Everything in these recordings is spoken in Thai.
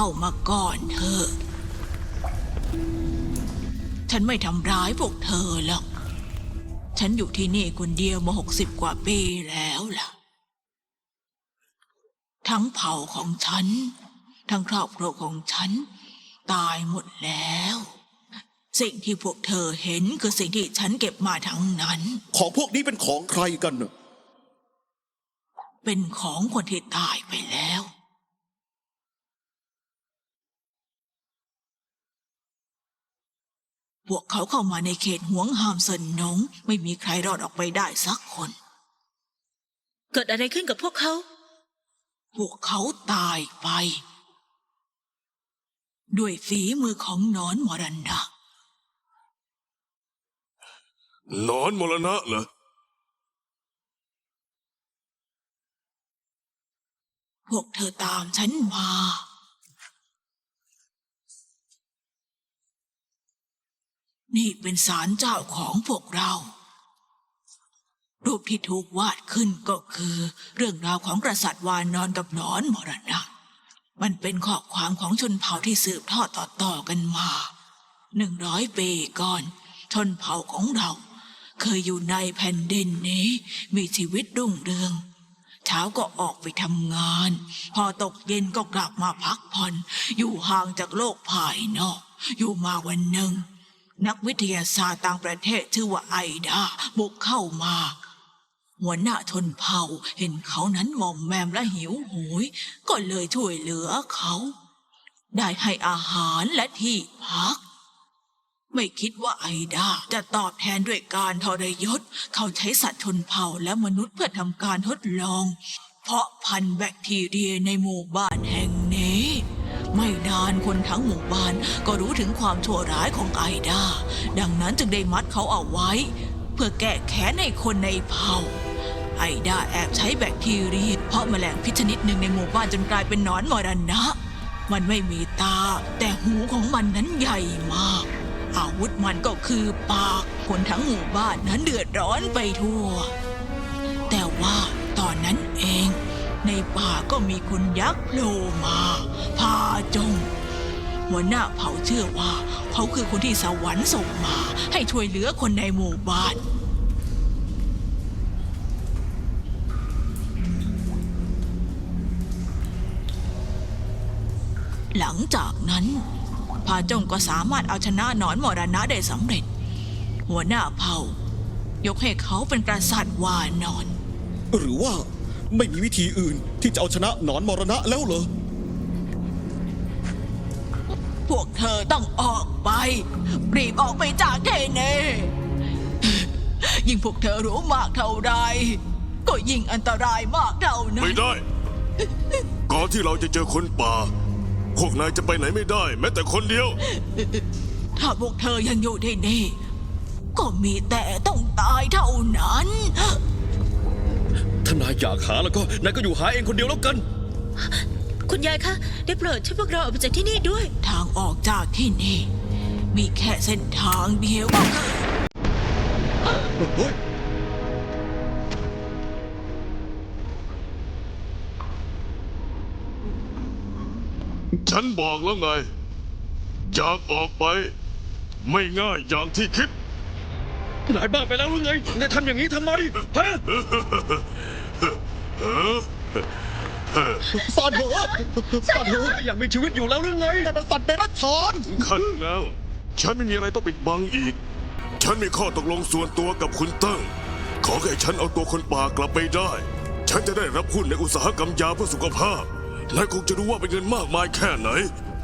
เข้ามาก่อนเถอะ ฉันไม่ทำร้ายพวกเธอหรอก ฉันอยู่ที่นี่คนเดียวมาหกสิบกว่าปีแล้วล่ะ ทั้งเผ่าของฉัน ทั้งครอบครัวของฉัน ตายหมดแล้ว สิ่งที่พวกเธอเห็นคือสิ่งที่ฉันเก็บมาทั้งนั้น ของพวกนี้เป็นของใครกันน่ะเป็นของคนที่ตายไปแล้ว พวกเขาเข้ามาในเขตห่วงห้ามเซินหนง ไม่มีใครรอดออกไปได้สักคน เกิดอะไรขึ้นกับพวกเขา พวกเขาตายไป ด้วยฝีมือของหนอนมรันดานอนมรณะเหรอ พวกเธอตามฉันมา นี่เป็นศาลเจ้าของพวกเรา รูปที่ถูกวาดขึ้นก็คือ เรื่องราวของกษัตริย์วานนอนกับหนอนมรณะ มันเป็นข้อความของชนเผ่าที่สืบทอดต่อๆกันมาหนึ่งร้อยปีก่อน ชนเผ่าของเรา เคยอยู่ในแผ่นดินนี้ มีชีวิตรุ่งเรืองเช้าก็ออกไปทำงาน พอตกเย็นก็กลับมาพักผ่อน อยู่ห่างจากโลกภายนอก อยู่มาวันหนึ่ง นักวิทยาศาสตร์ต่างประเทศชื่อว่าไอดาบุกเข้ามา หัวหน้าชนเผ่าเห็นเขานั้นงอมแมมและหิวโหย ก็เลยช่วยเหลือเขา ได้ให้อาหารและที่พัก ไม่คิดว่าไอดาจะตอบแทนด้วยการทรยศ เขาใช้สัตว์ชนเผ่าและมนุษย์เพื่อทำการทดลอง เพราะพันธุ์แบคทีเรียในหมู่บ้านแห่ ไม่นานคนทั้งหมู่บ้านก็รู้ถึงความชั่วร้ายของไอดา ดังนั้นจึงได้มัดเขาเอาไว้ เพื่อแก้แค้นให้คนในเผ่า ไอดาแอบใช้แบคทีเรียเพราะแมลงพิษชนิดหนึ่งในหมู่บ้านจนกลายเป็นหนอนมรณะ มันไม่มีตา แต่หูของมันนั้นใหญ่มาก อาวุธมันก็คือปาก คนทั้งหมู่บ้านนั้นเดือดร้อนไปทั่ว ป่าก็มีคุณยักษ์โผล่มาพาจง หัวหน้าเผ่าเชื่อว่า เขาคือคนที่สวรรค์ส่งมา ให้ช่วยเหลือคนในหมู่บ้านหลังจากนั้นพาจงก็สามารถเอาชนะหนอนมรณะได้สำเร็จ หัวหน้าเผ่า ยกให้เขาเป็นกษัตริย์วานอน หรือว่า ไม่มีวิธีอื่นที่จะเอาชนะหนอนมรณะแล้วเหรอ พวกเธอต้องออกไป รีบออกไปจากที่นี่ยิ่งพวกเธอรู้มากเท่าไร ก็ยิ่งอันตรายมากเท่านั้ไม่นได้ ก่อนที่เราจะเจอคนป่า พวกนายจะไปไหนไม่ได้ แม้แต่คนเดียว ถ้าพวกเธอยังอยู่ที่นี่ ก็มีแต่ต้องตายเท่านั้น ถ้านายอยากหาแล้วก็นายก็อยู่หาเองคนเดียวแล้วกัน คุณยายคะได้โปรดช่วยพวกเราออกไปจากที่นี่ด้วย ทางออกจากที่นี่ มีแค่เส้นทางเดียวก็คือเฮ้ยฉันบอกแล้วไง อยากออกไป ไม่ง่ายอย่างที่คิด นายบ้าไปแล้วหรือไงนายทำอย่างนี้ทำไมฮะ สัตว์เหรอสัตว์เหรออยากมีชีวิตอยู่แล้วหรือไงแต่เป็นสัตว์เดรัจฉานขั้นแล้ว ฉันไม่มีอะไรต้องปิดบังอีก ฉันมีข้อตกลงส่วนตัวกับคุณเติ้งขอให้ฉันเอาตัวคนป่ากลับไปได้ ฉันจะได้รับหุ้นในอุตสาหกรรมยาเพื่อสุขภาพนายคงจะรู้ว่าเป็นเงินมากมายแค่ไหน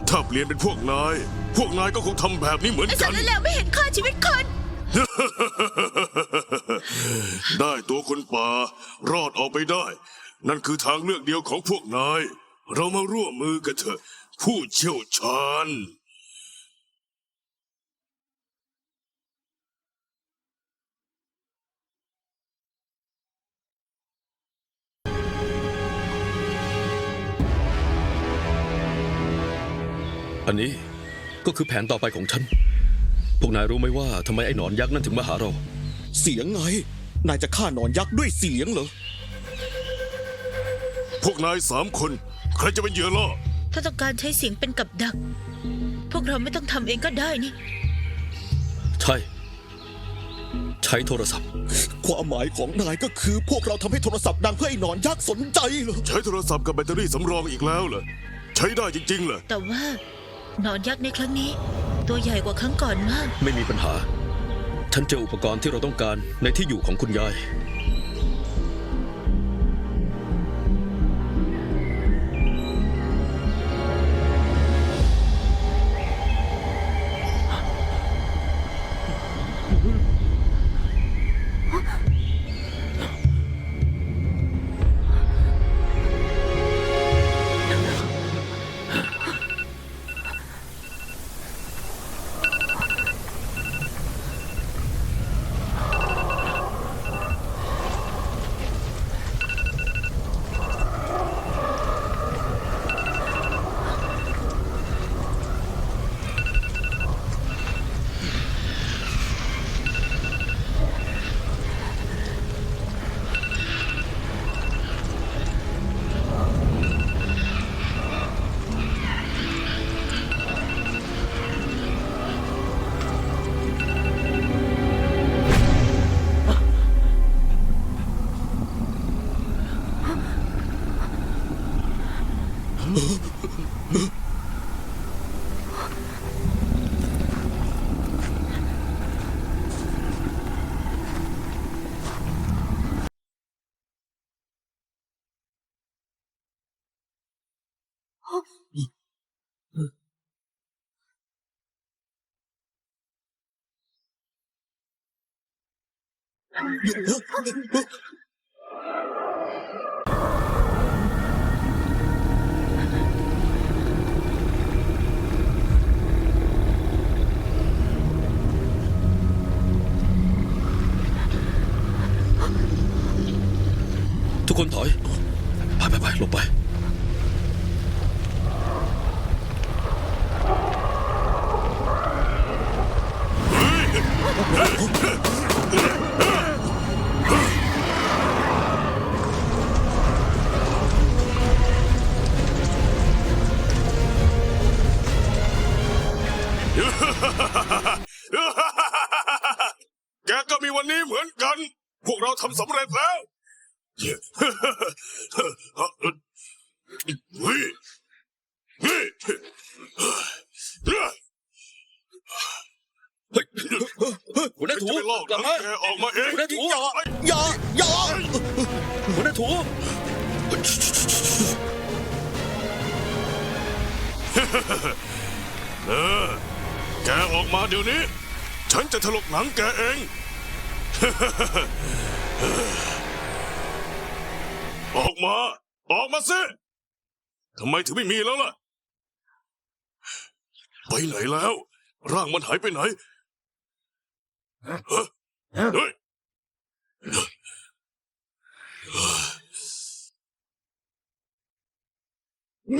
ถ้าเปลี่ยนเป็นพวกนาย พวกนายก็คงทำแบบนี้เหมือนกันว์นั่นแหละไม่เห็นค่าชีวิตคน ได้ตัวคนป่ารอดออกไปได้ นั่นคือทางเลือกเดียวของพวกนาย เรามาร่วมมือกันเถอะ ผู้เชี่ยวชาญ อันนี้ก็คือแผนต่อไปของฉัน วกนายรู้ไหมว่าทำไมไอ้หนอนยักษ์นั่นถึงมาหาเรา เสียงไง นายจะฆ่าหนอนยักษ์ด้วยเสียงเหรอ พวกนายสามคน ใครจะเป็นเหยื่อล่อ ถ้าต้องการใช้เสียงเป็นกับดัก พวกเราไม่ต้องทำเองก็ได้นี่ ใช่ ใช้โทรศัพท์ ความหมายของนายก็คือพวกเราทำให้โทรศัพท์ดังเพื่อให้หนอนยักษ์สนใจเหรอ ใช้โทรศัพท์กับแบตเตอรี่สำรองอีกแล้วเหรอ ใช้ได้จริงๆเหรอ แต่ว่าหนอนยักษ์ในครั้งนี้ ตัวใหญ่กว่าครั้งก่อนมาก ไม่มีปัญหา ฉันเจออุปกรณ์ที่เราต้องการในที่อยู่ของคุณยาย ทุกคนถอย ไปไปไปหลบไป ถูเออแกออกมาเดี๋ยวนี้ ฉันจะถลกหนังแกเอง ออกมา ออกมาสิทำไมถึงไม่มีแล้วล่ะ ไปไหนแล้ว ร่างมันหายไปไหนฮะเฮ้ย เ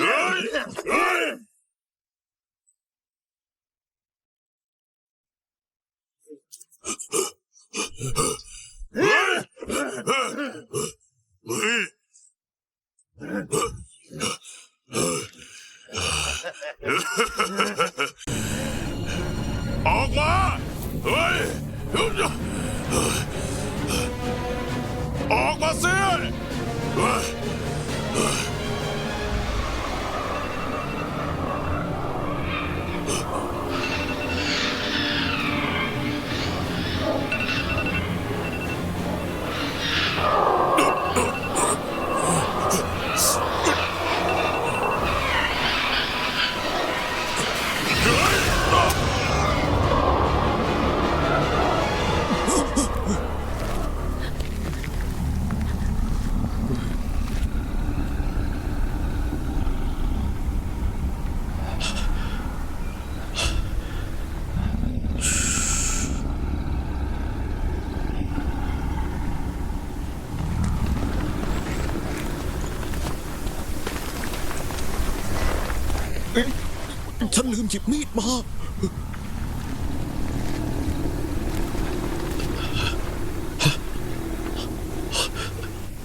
มหยิบมีดมา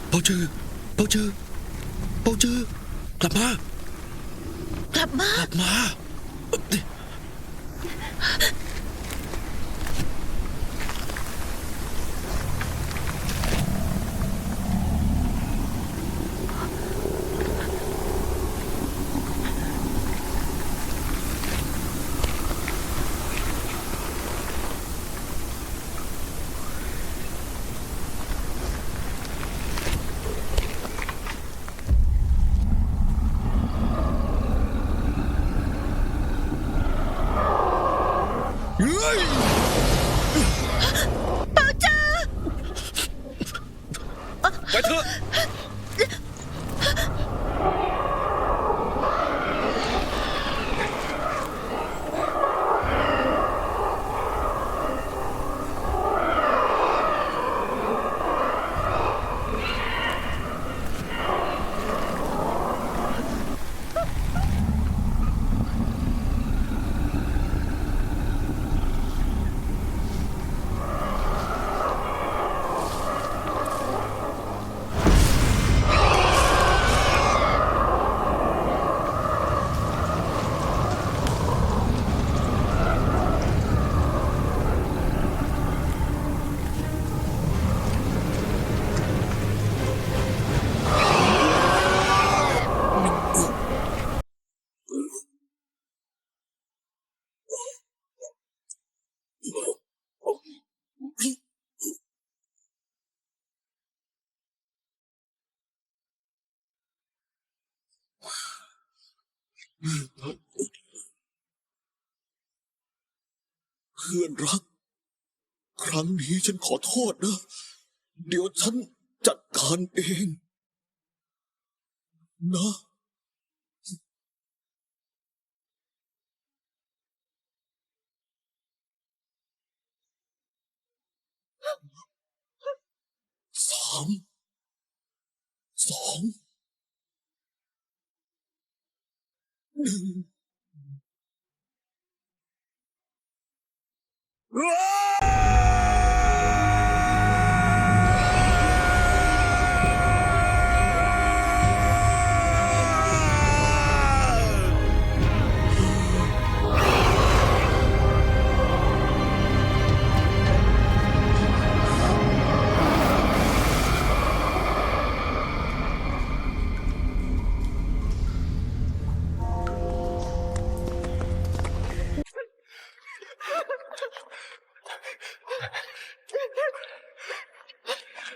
เปาจือ เปาจือ เปาจือ กลับมา กลับมากลับมา เเพื่อนรัก ครั้งนี้ฉันขอโทษนะ เดี๋ยวฉันจัดการเอง นะสามสอง ห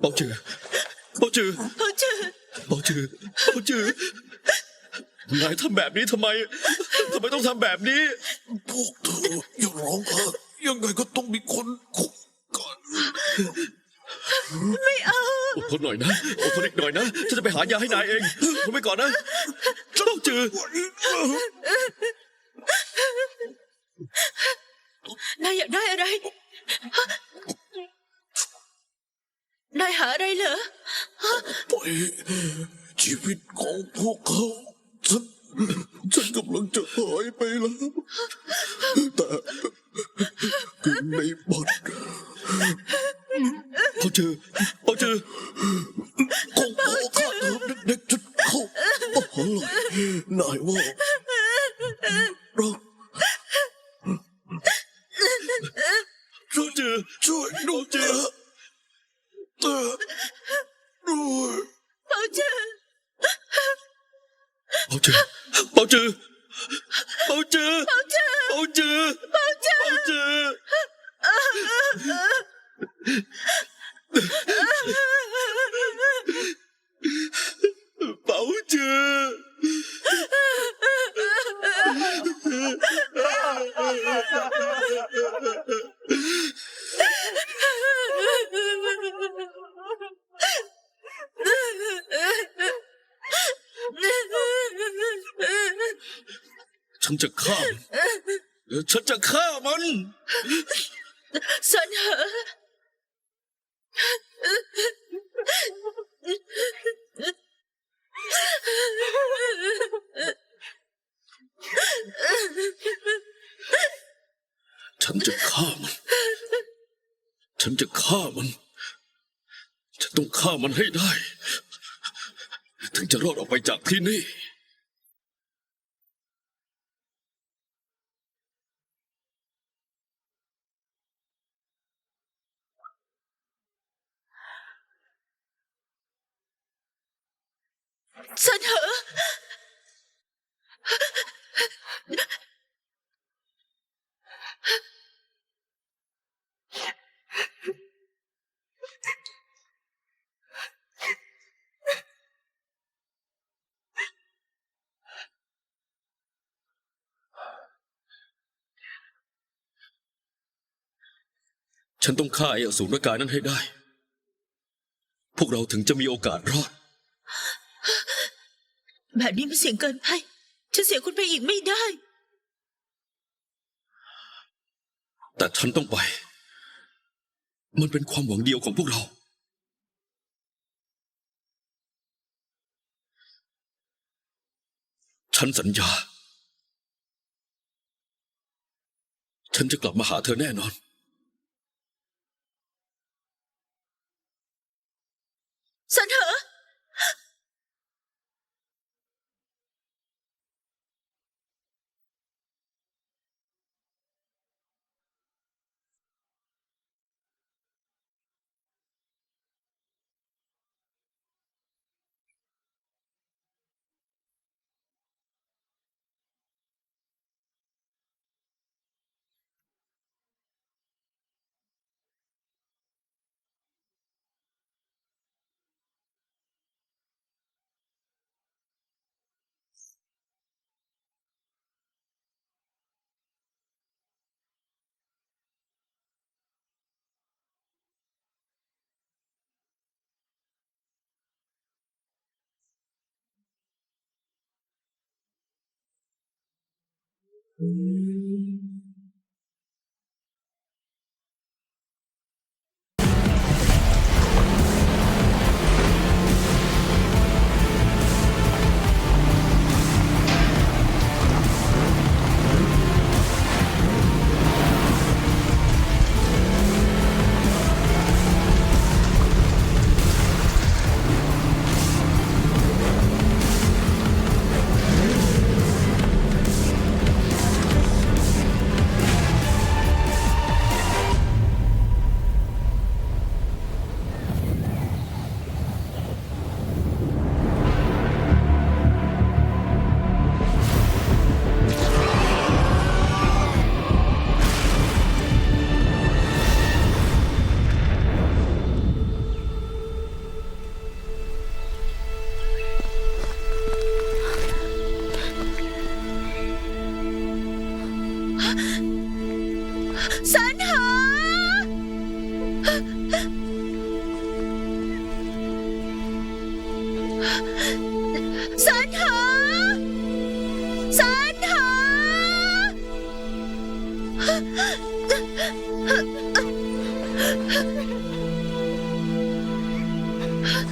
เบาเจอเบาเจอเขาเจอเบาเจอเบาเจอนายทำแบบนี้ทำไมทำไมต้องทำแบบนี้ พวกเธออย่าร้องเถอะยังไงก็ต้องมีคนคุกกันอดทนหน่อยนะอดทนอีกหน่อยนะฉันจะไปหา ยาให้นายเองทนไปก่อนนะเบาเจอนายอยากได้อะไรฮะนายหาอะไรเหรอ ปล่อยชีวิตของพวกเขาฉันฉันกำลังจะหายไปแล้ว แต่กินในบัตรเบาเจอเบาเจอของพ่อข้าเติมเด็กๆจนเข้ามหาลัยนายว่าเราเบาเจอช่วยดูเจอแต่ ด้วยเขาเจอเบาเจอเบาเจอเบาเจอเบาเจอเบาเจอเบาเจอเบาเจอ ฉันจะฆ่ามันฉันจะฆ่ามันสันเหอฉันจะฆ่ามัน ฉันจะฆ่ามัน ฉันต้องฆ่ามันให้ได้ ถึงจะรอดออกไปจากที่นี่ สันเหอ ฉันต้องฆ่าไอ้อสูรกายนั้นให้ได้ พวกเราถึงจะมีโอกาสรอด แบบนี้มันเสี่ยงเกินไป ฉันเสียคุณไปอีกไม่ได้ แต่ฉันต้องไป มันเป็นความหวังเดียวของพวกเรา ฉันสัญญา ฉันจะกลับมาหาเธอแน่นอน สันเหอ สั